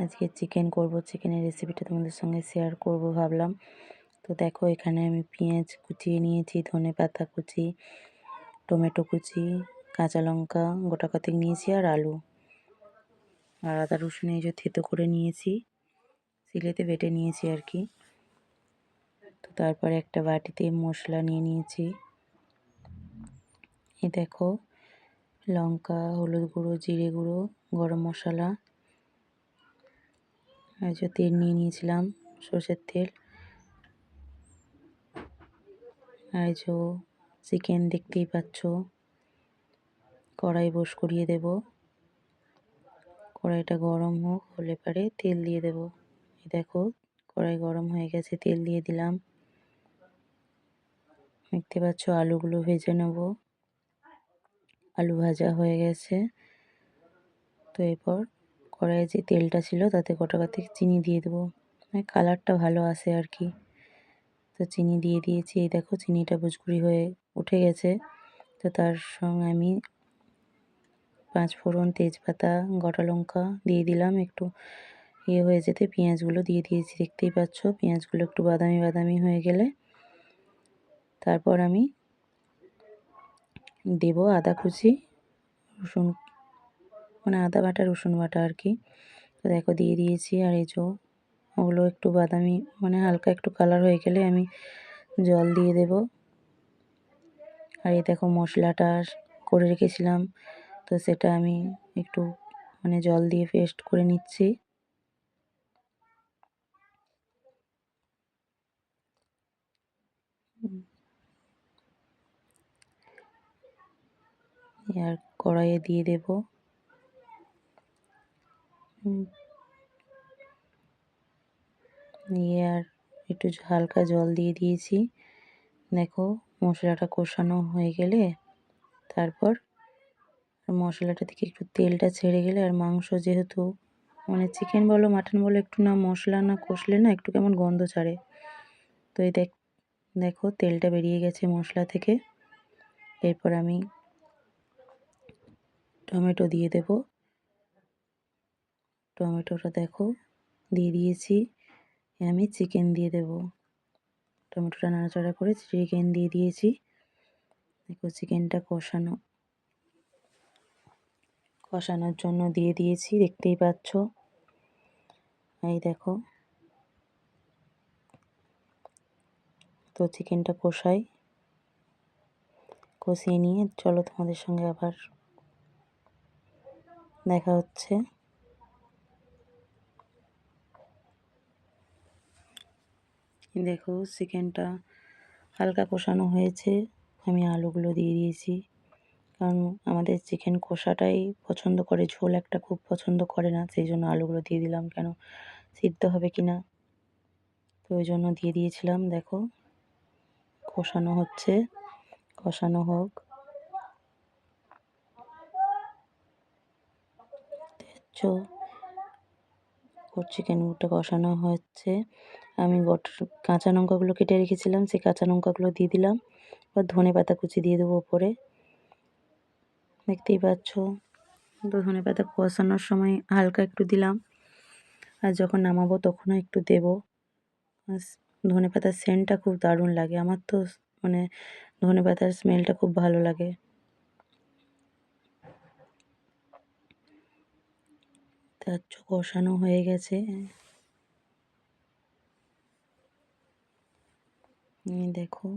আজকে চিকেন করব। চিকেনের রেসিপিটা তোমাদের সঙ্গে শেয়ার করব ভাবলাম। তো দেখো, এখানে আমি পেঁয়াজ কুচিয়ে নিয়েছি, ধনে পাতা কুচি, টমেটো কুচি, কাঁচা লঙ্কা, গোটা কতেক নিয়েছি আর আলু। আর আদা রসুন এই যে থেতো করে নিয়েছি, সিলেতে বেটে নিয়েছি আর কি। তো তারপরে একটা বাটিতে মশলা নিয়ে নিয়েছি। এ দেখো, লঙ্কা, হলুদ গুঁড়ো, জিরে গুঁড়ো, গরম মশলা এই যে তেল নিয়ে নিয়েছিলাম, সর্ষের তেল। আর এই যে চিকেন দেখতেই পাচ্ছ। কড়াই বস করিয়ে দেব। কড়াইটা গরম হোক হলে পারে তেল দিয়ে দেব। দেখো, কড়াই গরম হয়ে গেছে, তেল দিয়ে দিলাম। দেখতে পাচ্ছ, আলুগুলো ভেজে নেব। আলু ভাজা হয়ে গেছে। তো এরপর কড়াইয়ে যে তেলটা ছিল তাতে গোটা থেকে চিনি দিয়ে দেবো। মানে কালারটা ভালো আসে আর কি। তো চিনি দিয়ে দিয়েছি। এই দেখো চিনিটা বুজকুড়ি হয়ে উঠে গেছে। তো তার সঙ্গে আমি পাঁচ ফোড়ন তেজপাতা, গোটা লঙ্কা দিয়ে দিলাম। একটু ইয়ে হয়ে যেতে পেঁয়াজগুলো দিয়ে দিয়েছি। দেখতেই পাচ্ছ, পেঁয়াজগুলো একটু বাদামি বাদামি হয়ে গেলে তারপর আমি দেব আদা কুচি, রসুন মানে আদা বাটা, রসুন বাটা আর কি। তো দেখো দিয়ে দিয়েছি আর এই যে ওগুলো একটু বাদামি মানে হালকা একটু কালার হয়ে গেলে আমি জল দিয়ে দেব। আর এই দেখো মশলাটা করে রেখেছিলাম, তো সেটা আমি একটু মানে জল দিয়ে পেস্ট করে নিচ্ছি। আর কড়াইয়ে দিয়ে দেব। দিয়ে আর একটু হালকা জল দিয়ে দিয়েছি। দেখো, মশলাটা কষানো হয়ে গেলে তারপর মশলাটা থেকে একটু তেলটা ছেড়ে গেলে আর মাংস যেহেতু মানে চিকেন বলো মাটন বলো, একটু না মশলা না কষলে না একটু কেমন গন্ধ ছাড়ে। তো এই দেখ, দেখো তেলটা বেরিয়ে গেছে মশলা থেকে। এরপর আমি টমেটো দিয়ে দেব। টমেটোটা দেখো, দিয়ে দিয়েছি। আমি চিকেন দিয়ে দেব। টমেটোটা নাড়াচাড়া করে চিকেন দিয়ে দিয়েছি। দেখো চিকেনটা কষানো। কষানোর জন্য দিয়ে দিয়েছি, দেখতেই পাচ্ছ। এই দেখো। তো চিকেনটা কষাই। কষিয়ে নিয়ে চলো তোমাদের সঙ্গে আবার দেখা হচ্ছে। দেখো চিকেনটা হালকা কষানো হয়েছে। আমি আলুগুলো দিয়ে দিয়েছি। কারণ আমাদের চিকেন কষাটাই পছন্দ করে, ঝোল একটা খুব পছন্দ করে না, সেই জন্য আলুগুলো দিয়ে দিলাম কেন, সিদ্ধ হবে কি না, তো ওই জন্য দিয়ে দিয়েছিলাম। দেখো, কষানো হচ্ছে, কষানো হোক। চিকেনটা কষানো হচ্ছে। আমি গোট কাঁচা লঙ্কাগুলো কেটে রেখেছিলাম, সেই কাঁচা লঙ্কাগুলো দিয়ে দিলাম। এবার ধনে পাতা কুচি দিয়ে দেবো ওপরে। দেখতেই পাচ্ছ, তো ধনে পাতা কষানোর সময় হালকা একটু দিলাম। আর যখন নামাবো তখনও একটু দেব। ধনে পাতার সেন্টটা খুব দারুণ লাগে। আমার তো মানে ধনে পাতার স্মেলটা খুব ভালো লাগে। তার কষানো হয়ে গেছে। দেখো।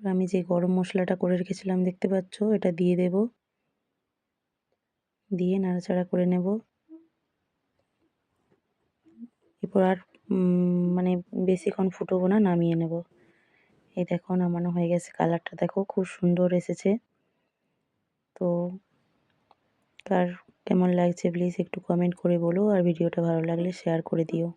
আমি যে গরম মশলাটা করে রেখেছিলাম, দেখতে পাচ্ছ? এটা দিয়ে দেব। দিয়ে নাড়াচাড়া করে নেব। এরপর আর মানে বেশিক্ষণ ফুটবো না, নামিয়ে নেব। এই দেখো, নামানো হয়ে গেছে কালারটা। দেখো, খুব সুন্দর এসেছে। তো কার কেমন লাগছে প্লিজ একটু কমেন্ট করে বলো। আর ভিডিওটা ভালো লাগলে শেয়ার করে দিও।